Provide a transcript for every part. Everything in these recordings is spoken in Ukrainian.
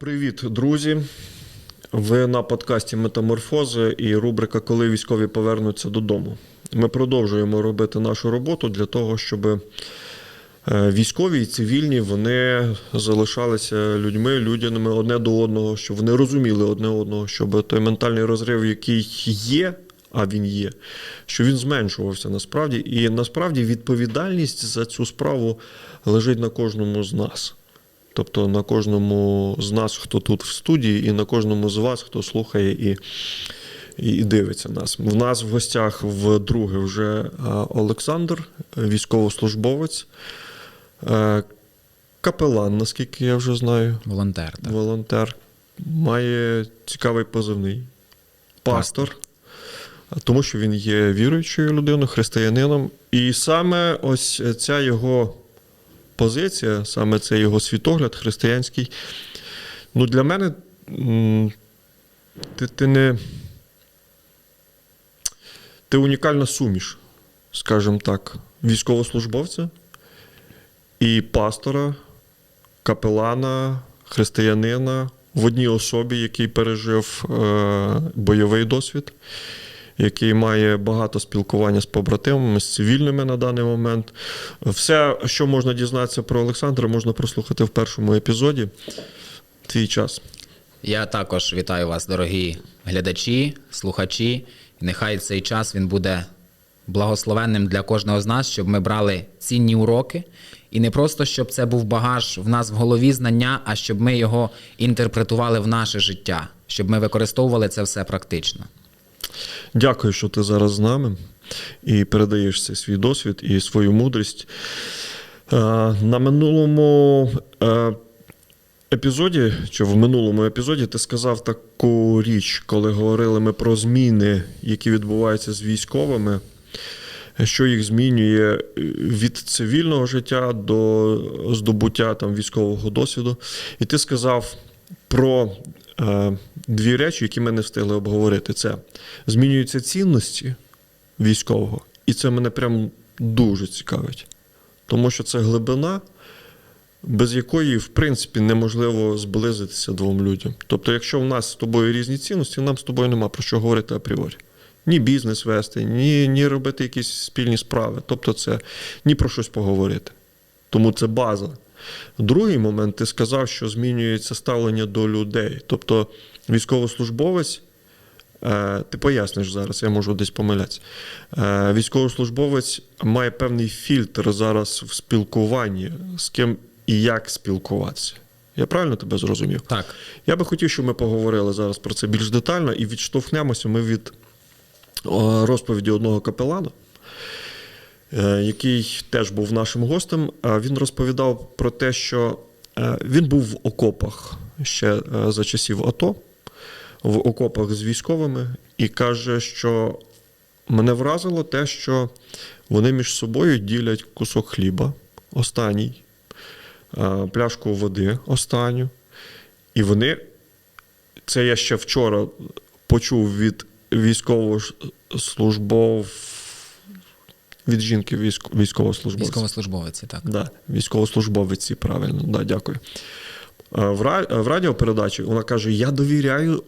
Привіт, друзі. Ви на подкасті Метаморфози і рубрика Коли військові повернуться додому. Ми продовжуємо робити нашу роботу для того, щоб е, військові і цивільні вони залишалися людьми, людяними одне до одного, щоб вони розуміли одне одного, щоб той ментальний розрив, який є, а він є, що він зменшувався насправді. І насправді відповідальність за цю справу лежить на кожному з нас. Тобто на кожному з нас, хто тут в студії, і на кожному з вас, хто слухає і, і дивиться нас. В нас в гостях вдруге вже Олександр, військовослужбовець, капелан, наскільки я вже знаю, Волонтер. Так. волонтер, має цікавий позивний, пастор. Тому що він є віруючою людиною, християнином. І саме ось ця його позиція, саме цей його світогляд християнський. Ну, для мене ти, ти не. Ти унікальна суміш, скажімо так, військовослужбовця і пастора, капелана, християнина в одній особі, який пережив е, бойовий досвід, який має багато спілкування з побратимами, з цивільними на даний момент. Все, що можна дізнатися про Олександра, можна прослухати в першому епізоді. Твій час. Я також вітаю вас, дорогі глядачі, слухачі. Нехай цей час він буде благословенним для кожного з нас, щоб ми брали цінні уроки. І не просто щоб це був багаж в нас в голові знання, а щоб ми його інтерпретували в наше життя, щоб ми використовували це все практично. Дякую, що ти зараз з нами і передаєш цей свій досвід і свою мудрість. Е, На минулому е, епізоді, чи в минулому епізоді, ти сказав таку річ, коли говорили ми про зміни, які відбуваються з військовими, що їх змінює від цивільного життя до здобуття там, військового досвіду. І ти сказав про дві речі, які ми не встигли обговорити. Це змінюються цінності військового, і це мене прям дуже цікавить. Тому що це глибина, без якої, в принципі, неможливо зблизитися двом людям. Тобто, якщо в нас з тобою різні цінності, нам з тобою нема про що говорити апріорі. Ні бізнес вести, ні, ні робити якісь спільні справи. Тобто, це ні про щось поговорити. Тому це база. Другий момент, ти сказав, що змінюється ставлення до людей. Тобто, військовослужбовець, е, ти поясниш зараз, я можу десь помилятися. Е, військовослужбовець має певний фільтр зараз в спілкуванні, з ким і як спілкуватися. Я правильно тебе зрозумів? Так. Я би хотів, щоб ми поговорили зараз про це більш детально і відштовхнемося ми від розповіді одного капелана, е, який теж був нашим гостем. Він розповідав про те, що е, він був в окопах ще е, за часів АТО, в окопах з військовими, і каже, що мене вразило те, що вони між собою ділять кусок хліба, останній, е, пляшку води останню. І вони, це я ще вчора почув від військовослужбов, від жінки військ, військовослужбовця. Військовослужбовиці, так. Да, військовослужбовиці, правильно, да, дякую. Е, В, в радіопередачі вона каже: Я довіряю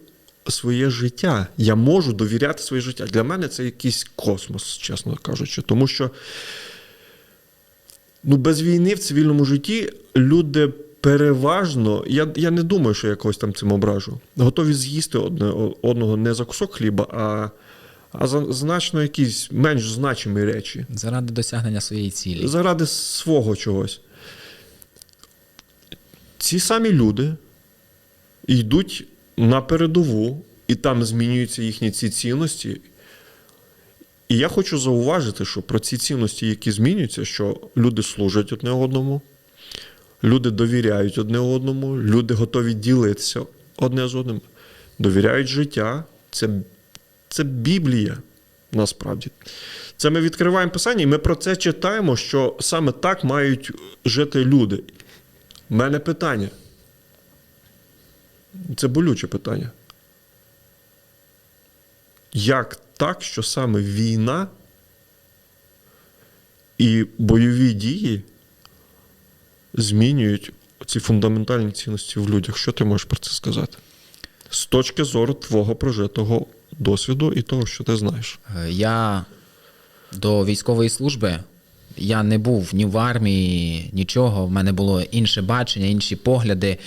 своє життя. Я можу довіряти своє життя. Для мене це якийсь космос, чесно кажучи. Тому що ну, без війни в цивільному житті люди переважно, я, я не думаю, що я когось там цим ображу, готові з'їсти одне одного не за кусок хліба, а, а значно якісь менш значимі речі Заради досягнення своєї цілі. заради свого чогось. Ці самі люди йдуть на передову, і там змінюються їхні ці цінності. І я хочу зауважити, що про ці цінності, які змінюються, що люди служать одне одному, люди довіряють одне одному, люди готові ділитися одне з одним, довіряють життя. Це, це Біблія насправді. Це ми відкриваємо писання, і ми про це читаємо, що саме так мають жити люди. У мене питання. Це болюче питання. Як так, що саме війна і бойові дії змінюють ці фундаментальні цінності в людях. Що ти можеш про це сказати? З точки зору твого прожитого досвіду і того, що ти знаєш. Е, Я до військової служби я не був ні в армії, нічого. В мене було інше бачення, інші погляди.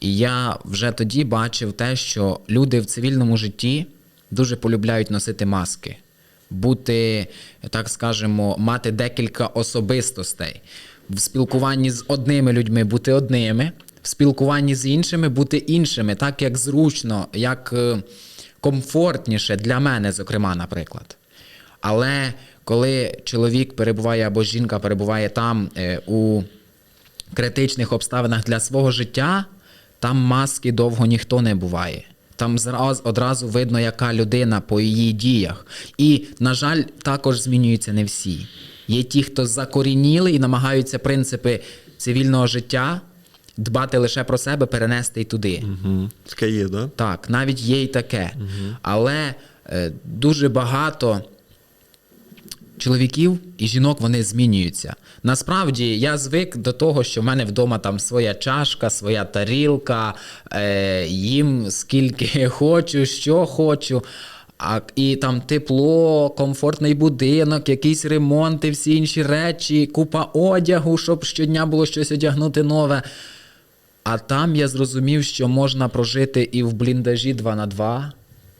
І я вже тоді бачив те, що люди в цивільному житті дуже полюбляють носити маски, бути, так скажемо, мати декілька особистостей. В спілкуванні з одними людьми бути одними, в спілкуванні з іншими бути іншими, так як зручно, як е, комфортніше для мене, зокрема, наприклад. Але коли чоловік перебуває або жінка перебуває там е, у критичних обставинах для свого життя, там маски довго ніхто не буває. Там зраз, одразу видно, яка людина по її діях. І, на жаль, також змінюються не всі. Є ті, хто закорініли і намагаються принципи цивільного життя дбати лише про себе, перенести й туди. Угу. Таке є, да? Так, навіть є й таке. Але е, дуже багато чоловіків і жінок вони змінюються. Насправді я звик до того, що в мене вдома там своя чашка, своя тарілка, е, їм скільки хочу, що хочу. А, і там тепло, комфортний будинок, якийсь ремонт і всі інші речі, купа одягу, щоб щодня було щось одягнути нове. А там я зрозумів, що можна прожити і в бліндажі 2 на 2.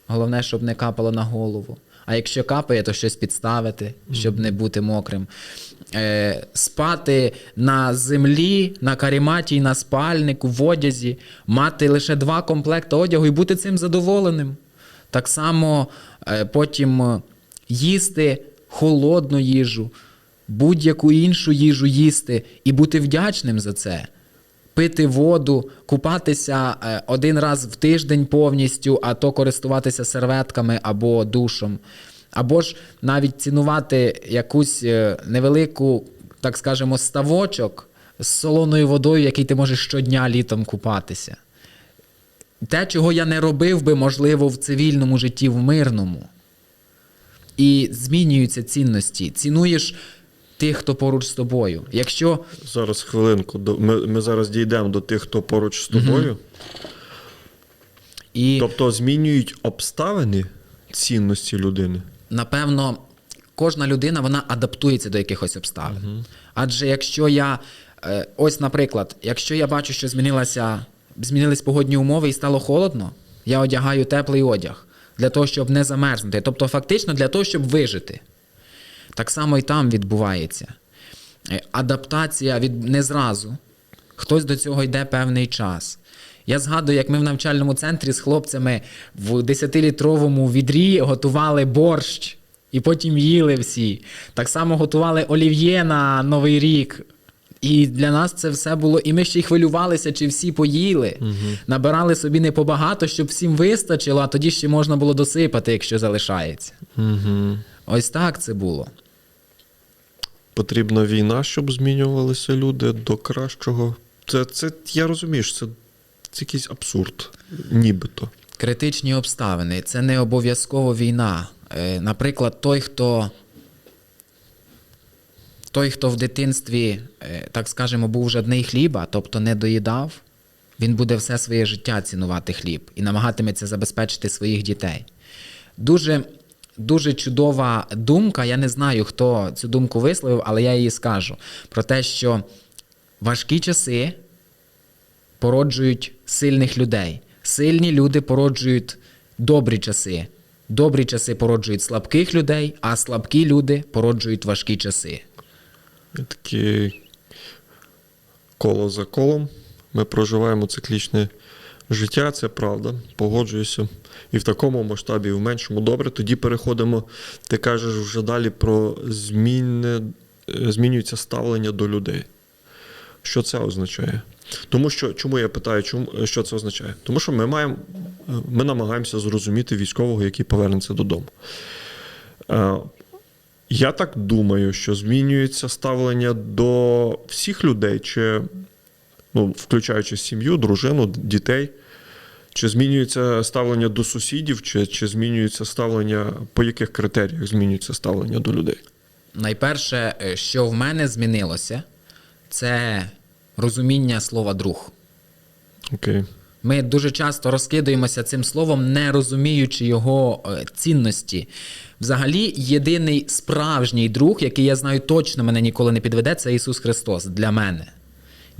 Головне, щоб не капало на голову. А якщо капає, то щось підставити, щоб не бути мокрим. Е, спати на землі, на каріматі на спальнику, в одязі, мати лише два комплекти одягу і бути цим задоволеним. Так само е, потім е, їсти холодну їжу, будь-яку іншу їжу їсти і бути вдячним за це пити воду, купатися е, один раз в тиждень повністю, а то користуватися серветками або душом. Або ж навіть цінувати якусь е, невелику, так скажемо, ставочок з солоною водою, який ти можеш щодня літом купатися. Те, чого я не робив би, можливо, в цивільному житті, в мирному. І змінюються цінності. Цінуєш тих, хто поруч з тобою. Якщо Зараз хвилинку. Ми, ми зараз дійдемо до тих, хто поруч з тобою. і Тобто змінюють обставини цінності людини. напевно, кожна людина вона адаптується до якихось обставин. Адже якщо я, е, ось, наприклад, якщо я бачу, що змінилася, змінились погодні умови і стало холодно, я одягаю теплий одяг для того, щоб не замерзнути. Тобто, фактично для того, щоб вижити. Так само і там відбувається. Е, Адаптація від не зразу. Хтось до цього йде певний час. Я згадую, як ми в навчальному центрі з хлопцями в 10-літровому відрі готували борщ і потім їли всі. Так само готували олів'є на Новий рік. І для нас це все було. І ми ще й хвилювалися, чи всі поїли. Набирали собі не побагато, щоб всім вистачило, а тоді ще можна було досипати, якщо залишається. Угу. Ось так це було. Потрібна війна, щоб змінювалися люди до кращого. Це, це я розумію, що це, це якийсь абсурд, нібито. Критичні обставини це не обов'язково війна. Е, Наприклад, той, хто. Той, хто в дитинстві, е, так скажемо, був жадний хліба, тобто не доїдав, він буде все своє життя цінувати хліб і намагатиметься забезпечити своїх дітей. Дуже, дуже чудова думка. Я не знаю, хто цю думку висловив, але я її скажу. Про те, що важкі часи породжують сильних людей. Сильні люди породжують добрі часи. Добрі часи породжують слабких людей, а слабкі люди породжують важкі часи. Таке коло за колом. Ми проживаємо циклічне життя, це правда, погоджуюся. І в такому масштабі, і в меншому добре. Тоді переходимо, ти кажеш вже далі про зміни, е, змінюється ставлення до людей. Що це означає? Тому що, чому я питаю, чому, що це означає? Тому що ми маємо, ми намагаємося зрозуміти військового, який повернеться додому. Е, Я так думаю, що змінюється ставлення до всіх людей, чи, ну, включаючи сім'ю, дружину, дітей. Чи змінюється ставлення до сусідів, чи, чи змінюється ставлення, по яких критеріях змінюється ставлення до людей? Найперше, е, що в мене змінилося, це розуміння слова друг. Окей. Ми дуже часто розкидаємося цим словом, не розуміючи його е, цінності. Взагалі, єдиний справжній друг, який я знаю точно мене ніколи не підведе, це Ісус Христос для мене.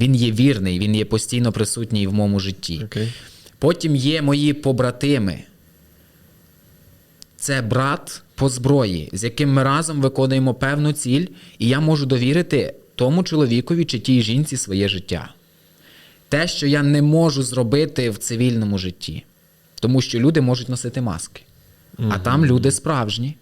Він є вірний, він є постійно присутній в моєму житті. Окей. Потім є мої побратими. Це брат по зброї, з яким ми разом виконуємо певну ціль, і я можу довірити тому чоловікові чи тій жінці своє життя. Те, що я не можу зробити в цивільному житті, тому що люди можуть носити маски, а там люди справжні.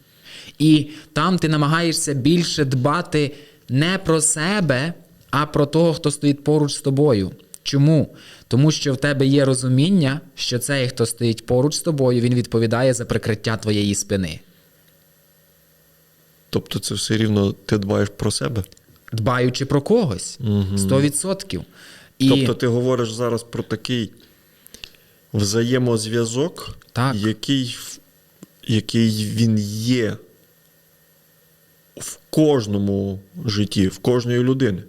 І там ти намагаєшся більше дбати не про себе, а про того, хто стоїть поруч з тобою. Чому? Тому що в тебе є розуміння, що цей, хто стоїть поруч з тобою, він відповідає за прикриття твоєї спини. Тобто це все рівно ти дбаєш про себе. Дбаючи про когось. 100%. І Тобто ти говориш зараз про такий взаємозв'язок, Так. Який, який він є в кожному житті, в кожної людини,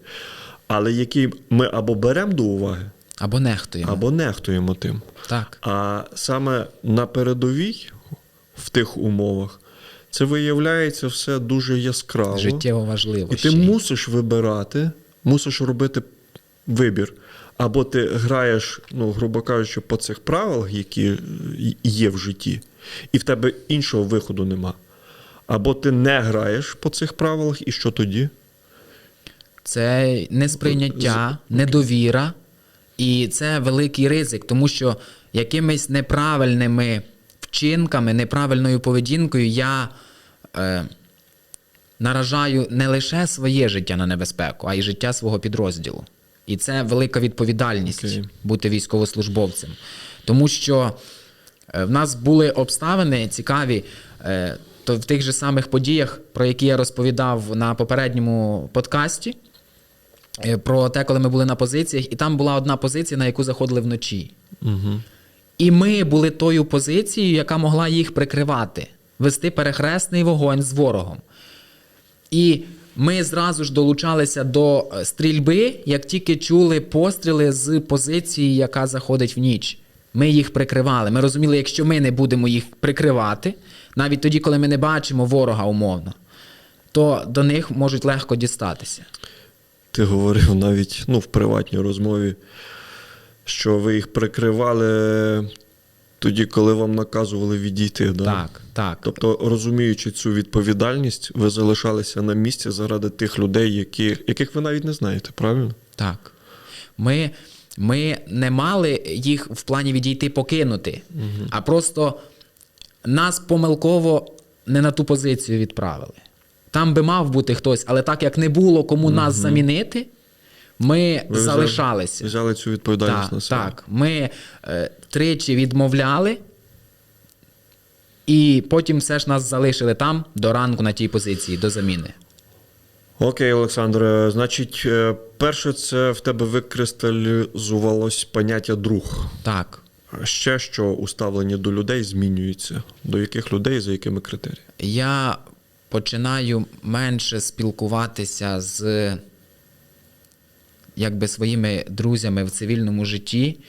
але який ми або беремо до уваги, або нехтуємо. або нехтуємо тим. Так. А саме на передовій, в тих умовах, це виявляється все дуже яскраво. Життєво важливо. І ти мусиш вибирати, мусиш робити вибір. Або ти граєш, ну, грубо кажучи, по цих правилах, які є в житті, і в тебе іншого виходу нема. Або ти не граєш по цих правилах, і що тоді? Це несприйняття, недовіра, і це великий ризик, тому що якимись неправильними вчинками, неправильною поведінкою я е, наражаю не лише своє життя на небезпеку, а й життя свого підрозділу. І це велика відповідальність Окей. бути військовослужбовцем. Тому що е, в нас були обставини цікаві, е, то в тих же самих подіях, про які я розповідав на попередньому подкасті, е, про те, коли ми були на позиціях, і там була одна позиція, на яку заходили вночі. Угу. І ми були тою позицією, яка могла їх прикривати, вести перехресний вогонь з ворогом. І ми зразу ж долучалися до е, стрільби, як тільки чули постріли з позиції, яка заходить в ніч. Ми їх прикривали. Ми розуміли, якщо ми не будемо їх прикривати, навіть тоді, коли ми не бачимо ворога умовно, то до них можуть легко дістатися. Ти говорив навіть ну, в приватній розмові, що ви їх прикривали тоді, коли вам наказували відійти. Да? Так, так. Тобто, розуміючи цю відповідальність, ви залишалися на місці заради тих людей, які, яких ви навіть не знаєте, правильно? Так. Ми, ми не мали їх в плані відійти покинути, а просто нас помилково не на ту позицію відправили. Там би мав бути хтось, але так як не було кому нас замінити, ми Ви залишалися. Взяли цю відповідальність Так, на себе. так. Ми е, тричі відмовляли, і потім все ж нас залишили там до ранку на тій позиції, до заміни. Окей, Олександре. Значить, е, перше, це в тебе викристалізувалось поняття друг. Так. А Ще що у ставленні до людей змінюється. До яких людей, за якими критеріями? я починаю менше спілкуватися з якби своїми друзями в цивільному житті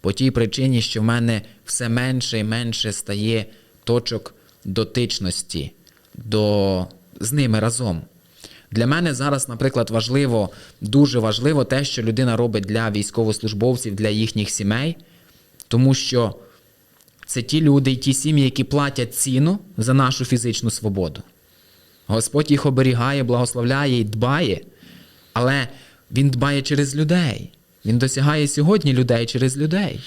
по тій причині, що в мене все менше і менше стає точок дотичності до, з ними разом. Для мене зараз, наприклад, важливо, дуже важливо те, що людина робить для військовослужбовців, для їхніх сімей, тому що це ті люди і ті сім'ї, які платять ціну за нашу фізичну свободу. Господь їх оберігає, благословляє і дбає, але Він дбає через людей. Він досягає сьогодні людей через людей.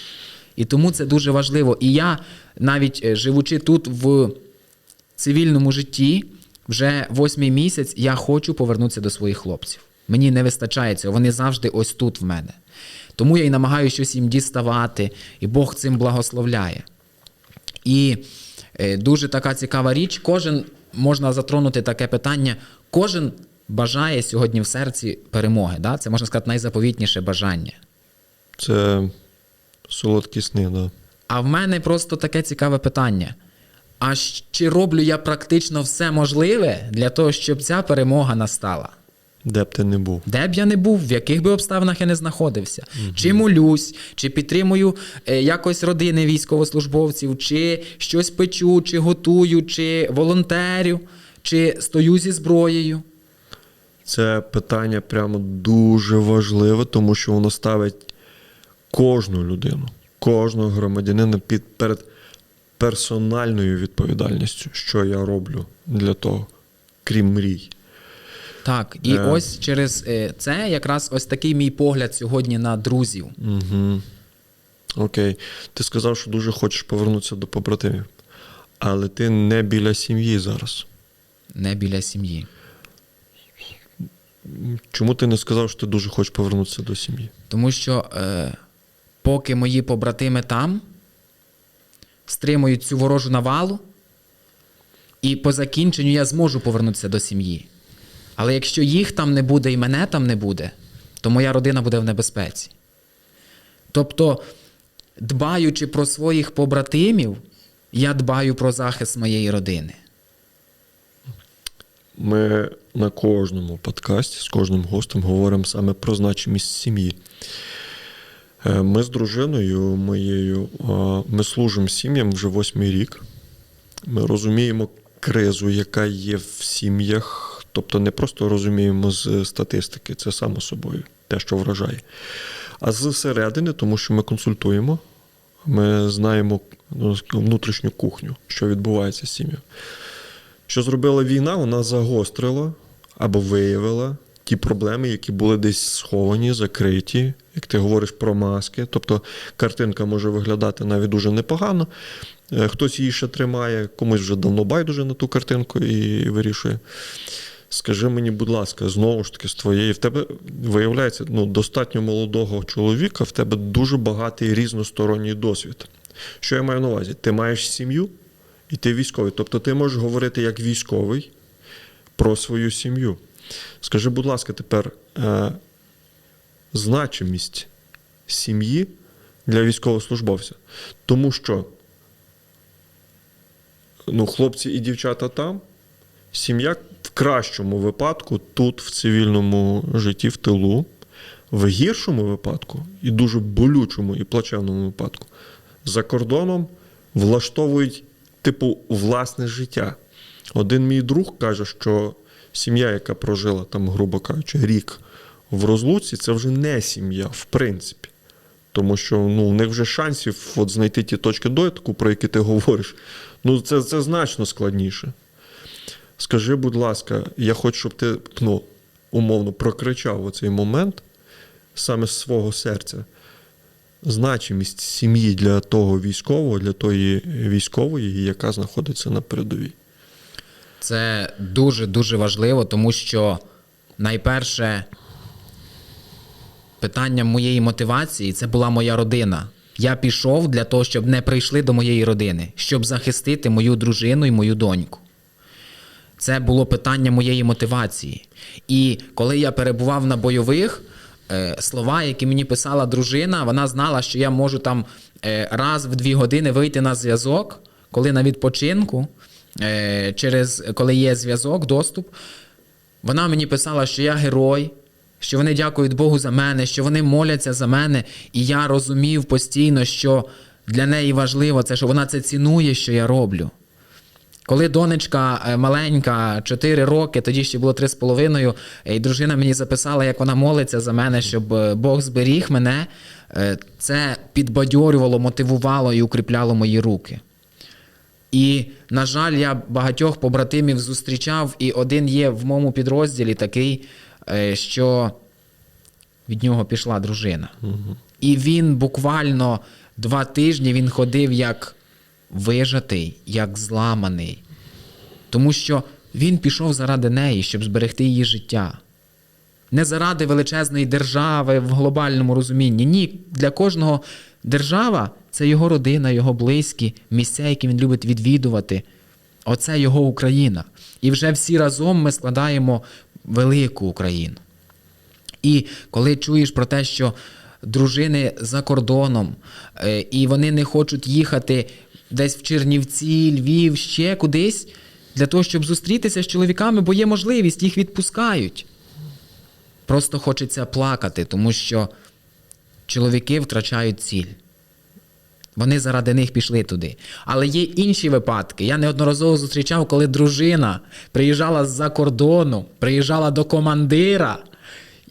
І тому це дуже важливо. І я, навіть е, живучи тут в цивільному житті, вже восьмий місяць, я хочу повернутися до своїх хлопців. Мені не вистачає цього, вони завжди ось тут в мене. Тому я і намагаюся щось їм діставати, і Бог цим благословляє. І е, дуже така цікава річ. Кожен можна затронути таке питання. Кожен бажає сьогодні в серці перемоги. Да? Це можна сказати найзаповітніше бажання. Це солодкі сни, да. А в мене просто таке цікаве питання. А чи роблю я практично все можливе для того, щоб ця перемога настала? Де б ти не був. Де б я не був, в яких би обставинах я не знаходився, чи молюсь, чи підтримую е, якось родини військовослужбовців, чи щось печу, чи готую, чи волонтерю, чи стою зі зброєю. Це питання прямо дуже важливе, тому що воно ставить кожну людину, кожного громадянина під перед персональною відповідальністю, що я роблю для того, крім мрій. Так, і Е. ось через е, це якраз ось такий мій погляд сьогодні на друзів. Угу. Окей. Ти сказав, що дуже хочеш повернутися до побратимів, але ти не біля сім'ї зараз. Не біля сім'ї. Чому ти не сказав, що ти дуже хочеш повернутися до сім'ї? Тому що е, поки мої побратими там стримують цю ворожу навалу, і по закінченню я зможу повернутися до сім'ї. Але якщо їх там не буде і мене там не буде, то моя родина буде в небезпеці. Тобто, дбаючи про своїх побратимів, я дбаю про захист моєї родини. Ми на кожному подкасті з кожним гостем говоримо саме про значимість сім'ї. Е, Ми з дружиною моєю ми служимо сім'ям вже восьмий рік. Ми розуміємо кризу, яка є в сім'ях. Тобто не просто розуміємо з статистики, це само собою, те, що вражає. А зсередини, тому що ми консультуємо, ми знаємо ну, внутрішню кухню, що відбувається з сім'єю. Що зробила війна, вона загострила або виявила ті проблеми, які були десь сховані, закриті, як ти говориш про маски. Тобто картинка може виглядати навіть дуже непогано. Е, Хтось її ще тримає, комусь вже давно байдуже на ту картинку і вирішує. Скажи мені, будь ласка, знову ж таки, з твоєї в тебе виявляється ну, достатньо молодого чоловіка, в тебе дуже багатий різносторонній досвід. Що я маю на увазі? Ти маєш сім'ю і ти військовий. Тобто ти можеш говорити як військовий про свою сім'ю. Скажи, будь ласка, тепер е, значимість сім'ї для військовослужбовця. Тому що ну, хлопці і дівчата там, сім'я в кращому випадку тут, в цивільному житті, в тилу, в гіршому випадку, і дуже болючому і плачевному випадку, за кордоном влаштовують, типу, власне життя. Один мій друг каже, що сім'я, яка прожила там, грубо кажучи, рік в розлуці, це вже не сім'я, в принципі. Тому що ну, у них вже шансів от знайти ті точки дотику, про які ти говориш, ну це, це значно складніше. Скажи, будь ласка, я хочу, щоб ти ну, умовно прокричав оцей момент саме з свого серця. Значимість сім'ї для того військового, для тої військової, яка знаходиться на передовій. Це дуже дуже важливо, тому що найперше питання моєї мотивації це була моя родина. Я пішов для того, щоб не прийшли до моєї родини, щоб захистити мою дружину і мою доньку. Це було питання моєї мотивації. І коли я перебував на бойових, е, слова, які мені писала дружина, вона знала, що я можу там е, раз в дві години вийти на зв'язок, коли на відпочинку, е, через коли є зв'язок, доступ. Вона мені писала, що я герой, що вони дякують Богу за мене, що вони моляться за мене. І я розумів постійно, що для неї важливо це, що вона це цінує, що я роблю. Коли донечка е, маленька, 4 роки, тоді ще було 3,5, і дружина мені записала, як вона молиться за мене, щоб е, Бог зберіг мене, е, це підбадьорювало, мотивувало і укріпляло мої руки. І, на жаль, я багатьох побратимів зустрічав, і один є в моєму підрозділі такий, е, що від нього пішла дружина. І він буквально два тижні він ходив як вижатий, як зламаний. Тому що він пішов заради неї, щоб зберегти її життя. Не заради величезної держави в глобальному розумінні. Ні, для кожного держава це його родина, його близькі, місця, які він любить відвідувати. Оце його Україна. І вже всі разом ми складаємо велику Україну. І коли чуєш про те, що дружини за кордоном, е, і вони не хочуть їхати десь в Чернівці, Львів, ще кудись, для того, щоб зустрітися з чоловіками, бо є можливість, їх відпускають. просто хочеться плакати, тому що чоловіки втрачають ціль. Вони заради них пішли туди. Але є інші випадки. Я неодноразово зустрічав, коли дружина приїжджала з-за кордону, приїжджала до командира,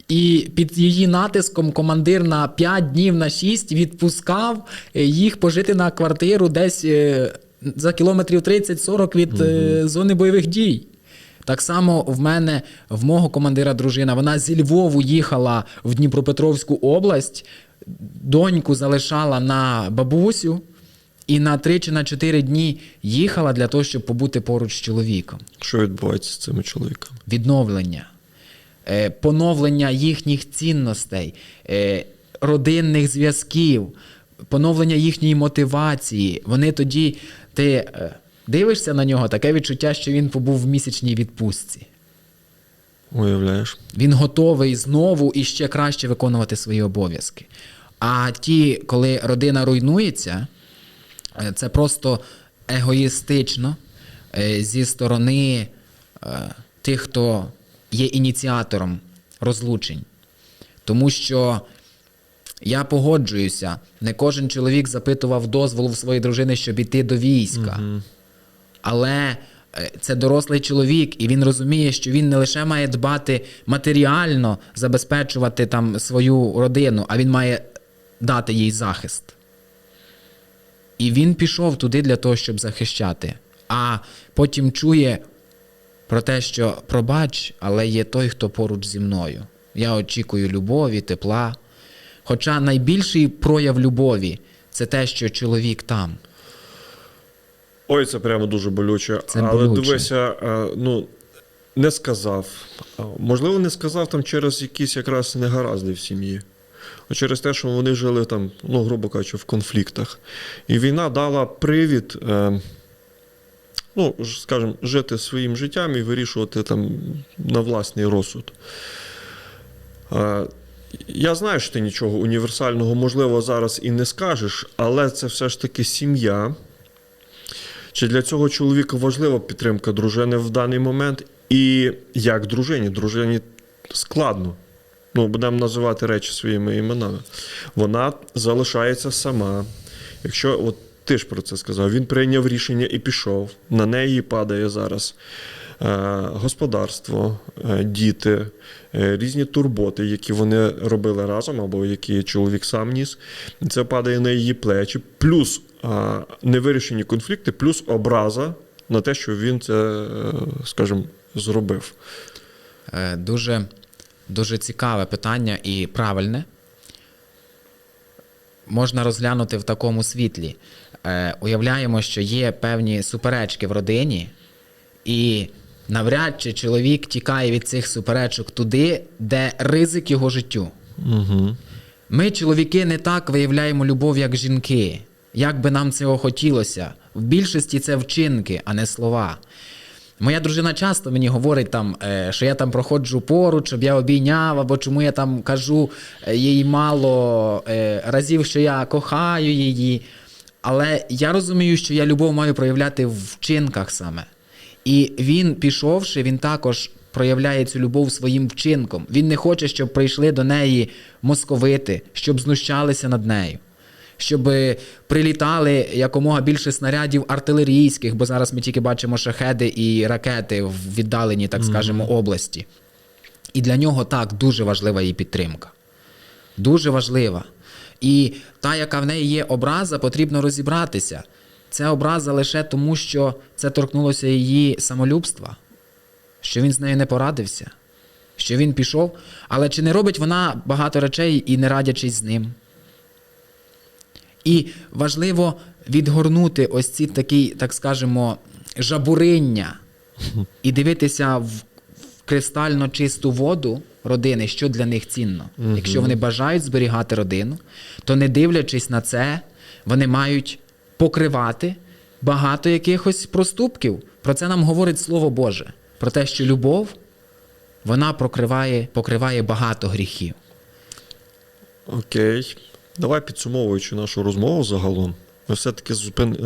і під її натиском командир на 5 днів на 6 відпускав е, їх пожити на квартиру десь е, за кілометрів 30-40 від е, зони бойових дій. Так само в мене, в мого командира дружина, вона зі Львову їхала в Дніпропетровську область, доньку залишала на бабусю і на 3 чи на 4 дні їхала для того, щоб побути поруч з чоловіком. Що відбувається з цими чоловіками? Відновлення, е, поновлення їхніх цінностей, е, родинних зв'язків, поновлення їхньої мотивації. Вони тоді, ти е, дивишся на нього, таке відчуття, що він побув в місячній відпустці. Уявляєш? Він готовий знову і ще краще виконувати свої обов'язки. А ті, коли родина руйнується, е, це просто егоїстично е, зі сторони е, тих, хто є ініціатором розлучень. Тому що я погоджуюся, не кожен чоловік запитував дозволу в своєї дружини, щоб іти до війська. Але е, це дорослий чоловік, і він розуміє, що він не лише має дбати матеріально, забезпечувати там свою родину, а він має дати їй захист. І він пішов туди для того, щоб захищати. А потім чує про те, що пробач, але є той, хто поруч зі мною. Я очікую любові, тепла. Хоча найбільший прояв любові це те, що чоловік там. Ой, це прямо дуже болюче. Це Але болюче. дивися, е, ну не сказав. Можливо, не сказав там через якісь якраз негаразди в сім'ї. А через те, що вони жили там, ну, грубо кажучи, в конфліктах. І війна дала привід, е, ну, скажімо, жити своїм життям і вирішувати там на власний розсуд. Е, Я знаю, що ти нічого універсального, можливо, зараз і не скажеш, але це все ж таки сім'я. Чи для цього чоловіка важлива підтримка дружини в даний момент? І як дружині? Дружині складно. Ну, будемо називати речі своїми іменами. Вона залишається сама. Якщо, от ти ж про це сказав, він прийняв рішення і пішов. На неї падає зараз господарство, е, діти, е, різні турботи, які вони робили разом, або які чоловік сам ніс. Це падає на її плечі, плюс е, невирішені конфлікти, плюс образа на те, що він це, е, скажімо, зробив. Е, Дуже, дуже цікаве питання і правильне. Можна розглянути в такому світлі. Е, Уявляємо, що є певні суперечки в родині, і навряд чи чоловік тікає від цих суперечок туди, де ризик його життю. Угу. Ми, чоловіки, не так виявляємо любов, як жінки. Як би нам цього хотілося. В більшості це вчинки, а не слова. Моя дружина часто мені говорить, там, е, що я там проходжу поруч, щоб я обійняв, або чому я там кажу е, їй мало е, разів, що я кохаю її. Але я розумію, що я любов маю проявляти в вчинках саме. І він, пішовши, він також проявляє цю любов своїм вчинком. Він не хоче, щоб прийшли до неї московити, щоб знущалися над нею, щоб прилітали якомога більше снарядів артилерійських, бо зараз ми тільки бачимо шахеди і ракети в віддаленій, так скажемо, області. І для нього так дуже важлива її підтримка. Дуже важлива. І та, яка в неї є образа, потрібно розібратися. Це образа лише тому, що це торкнулося її самолюбства, що він з нею не порадився, що він пішов. Але чи не робить вона багато речей і не радячись з ним? І важливо відгорнути ось ці такі, так скажемо, жабуриння і дивитися в, кристально чисту воду родини, що для них цінно. Якщо вони бажають зберігати родину, то не дивлячись на це, вони мають покривати багато якихось проступків. Про це нам говорить Слово Боже. Про те, що любов вона покриває, покриває багато гріхів. Окей. Давай підсумовуючи нашу розмову загалом, ми все-таки зупин...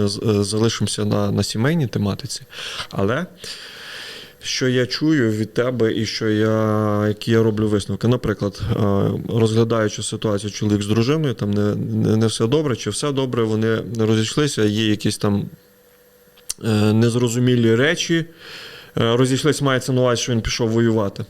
залишимося на, на сімейній тематиці. Але що я чую від тебе, і що я, які я роблю висновки. Наприклад, е, розглядаючи ситуацію чоловік з дружиною, там не, не, не все добре, чи все добре, вони розійшлися, є якісь там е, незрозумілі речі. Е, Розійшлися, мається на увазі, що він пішов воювати.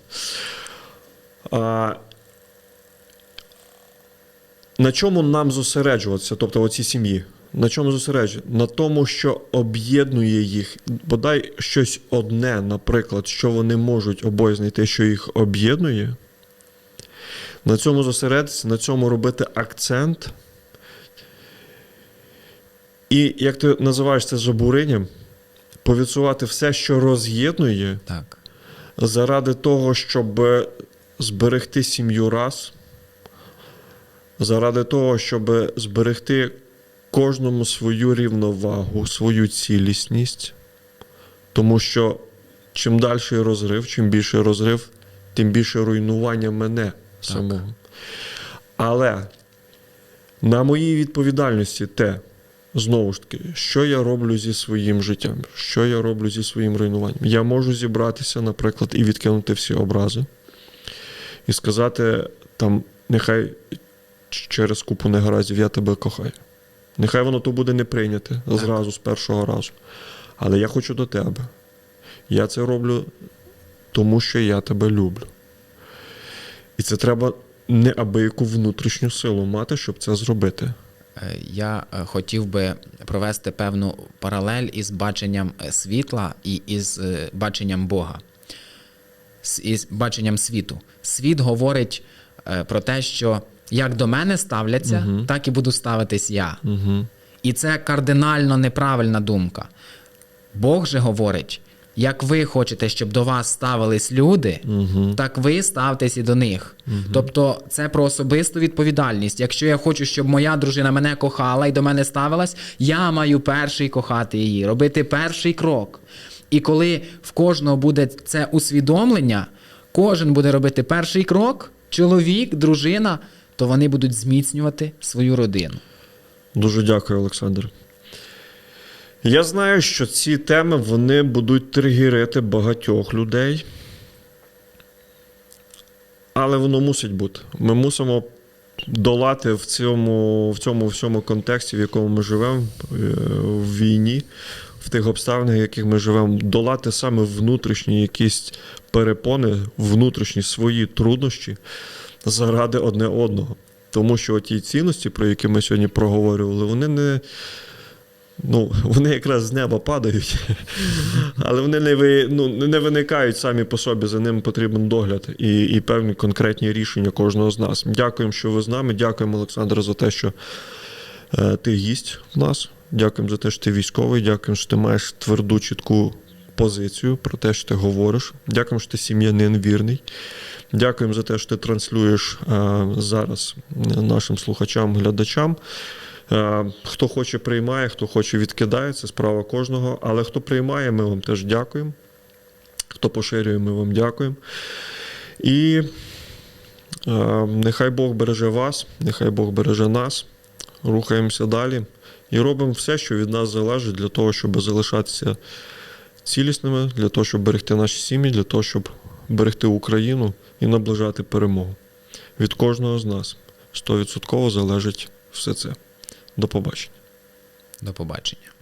На чому нам зосереджуватися, тобто оці сім'ї? На чому зосереджувати? На тому, що об'єднує їх, бодай щось одне, наприклад, що вони можуть обоє знайти, що їх об'єднує. На цьому зосередитися, на цьому робити акцент. І як ти називаєш це забуренням, повідсувати все, що роз'єднує, Так. заради того, щоб зберегти сім'ю раз, заради того, щоб зберегти кожному свою рівновагу, свою цілісність. Тому що чим далі розрив, чим більше розрив, тим більше руйнування мене самого. Але на моїй відповідальності те, знову ж таки, що я роблю зі своїм життям, що я роблю зі своїм руйнуванням. Я можу зібратися, наприклад, і відкинути всі образи, і сказати там, нехай через купу негараздів я тебе кохаю. Нехай воно то буде не прийняте зразу з першого разу. Але я хочу до тебе. Я це роблю тому, що я тебе люблю. І це треба неабияку внутрішню силу мати, щоб це зробити. Е, Я е, хотів би провести певну паралель із баченням е, світла і із баченням Бога, з- із баченням світу. Світ говорить про те, що як до мене ставляться, так і буду ставитись я. Угу. І це кардинально неправильна думка. Бог же говорить: як ви хочете, щоб до вас ставились люди, так ви ставтесь і до них. Тобто це про особисту відповідальність. Якщо я хочу, щоб моя дружина мене кохала і до мене ставилась, я маю перший кохати її, робити перший крок. І коли в кожного буде це усвідомлення, кожен буде робити перший крок, чоловік, дружина, то вони будуть зміцнювати свою родину. Дуже дякую, Олександр. Я знаю, що ці теми вони будуть тригерити багатьох людей. Але воно мусить бути. Ми мусимо долати в цьому, в цьому всьому контексті, в якому ми живемо, е, в війні, в тих обставинах, в яких ми живемо, долати саме внутрішні якісь перепони, внутрішні свої труднощі заради одне одного. Тому що ті цінності, про які ми сьогодні проговорювали, вони не. Ну, вони якраз з неба падають, але вони не, ви, ну, не виникають самі по собі. За ним потрібен догляд і, і певні конкретні рішення кожного з нас. Дякуємо, що ви з нами. Дякуємо, Олександр, за те, що е, ти гість в нас. Дякуємо за те, що ти військовий. Дякуємо, що ти маєш тверду, чітку позицію про те, що ти говориш. Дякуємо, що ти сім'янин вірний. Дякуємо за те, що ти транслюєш е, зараз нашим слухачам, глядачам. Е, Хто хоче, приймає, хто хоче, відкидає, це справа кожного. Але хто приймає, ми вам теж дякуємо. Хто поширює, ми вам дякуємо. І е, нехай Бог береже вас, нехай Бог береже нас. Рухаємося далі і робимо все, що від нас залежить, для того, щоб залишатися цілісними, для того, щоб берегти наші сім'ї, для того, щоб берегти Україну і наближати перемогу. Від кожного з нас 100% залежить все це. До побачення. До побачення.